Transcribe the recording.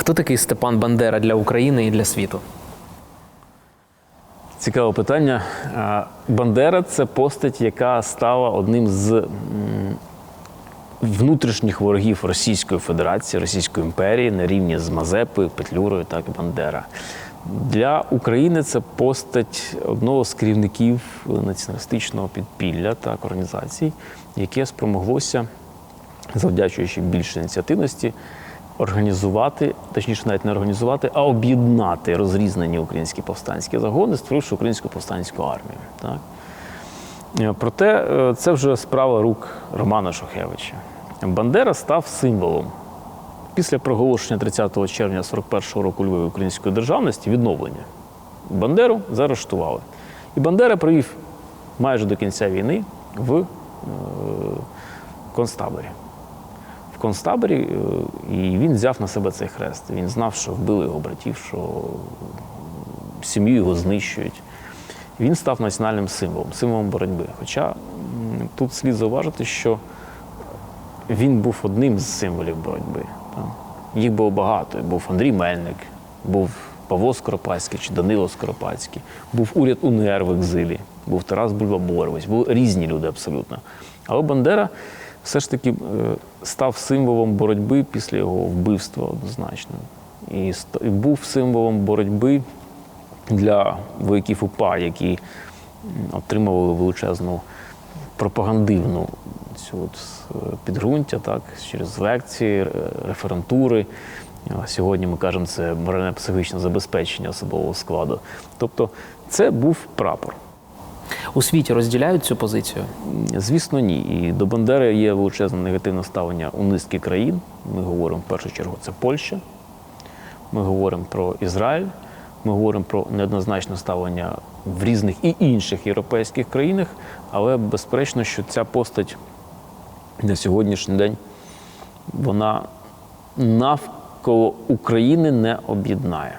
Хто такий Степан Бандера для України і для світу? Цікаве питання. Бандера це постать, яка стала одним з внутрішніх ворогів Російської Федерації, Російської імперії на рівні з Мазепою, Петлюрою, так і Бандера. Для України це постать одного з керівників націоналістичного підпілля так, організацій, яке спромоглося, завдячуючи більшій ініціативності, організувати, точніше, навіть не організувати, а об'єднати розрізнені українські повстанські загони, створивши українську повстанську армію. Так? Е, Проте е, це вже справа рук Романа Шухевича. Бандера став символом. Після проголошення 30 червня 41-го року Львові української державності відновлення Бандеру заарештували. І Бандера провів майже до кінця війни в е, концтаборі. Концтаборі е, і він взяв на себе цей хрест. Він знав, що вбили його братів, що сім'ю його знищують. Він став національним символом, символом боротьби. Хоча тут слід зауважити, що він був одним з символів боротьби. Їх було багато. Був Андрій Мельник, був Павло Скоропадський чи Данило Скоропадський, був уряд УНР в екзилі, був Тарас Бульба-Борович, були різні люди абсолютно. Але Бандера все ж таки е, став символом боротьби після його вбивства однозначно. І був символом боротьби для вояків УПА, які отримували величезну пропагандивну цю от підґрунтя, так, через лекції, референтури. Сьогодні ми кажемо, це морально-психологічне забезпечення особового складу. Тобто це був прапор. У світі розділяють цю позицію. Звісно, ні. І до Бандери є величезне негативне ставлення у низки країн. Ми говоримо в першу чергу це Польща, ми говоримо про Ізраїль, ми говоримо про неоднозначне ставлення в різних і інших європейських країнах, але безперечно, що ця постать на сьогоднішній день вона навколо України не об'єднає.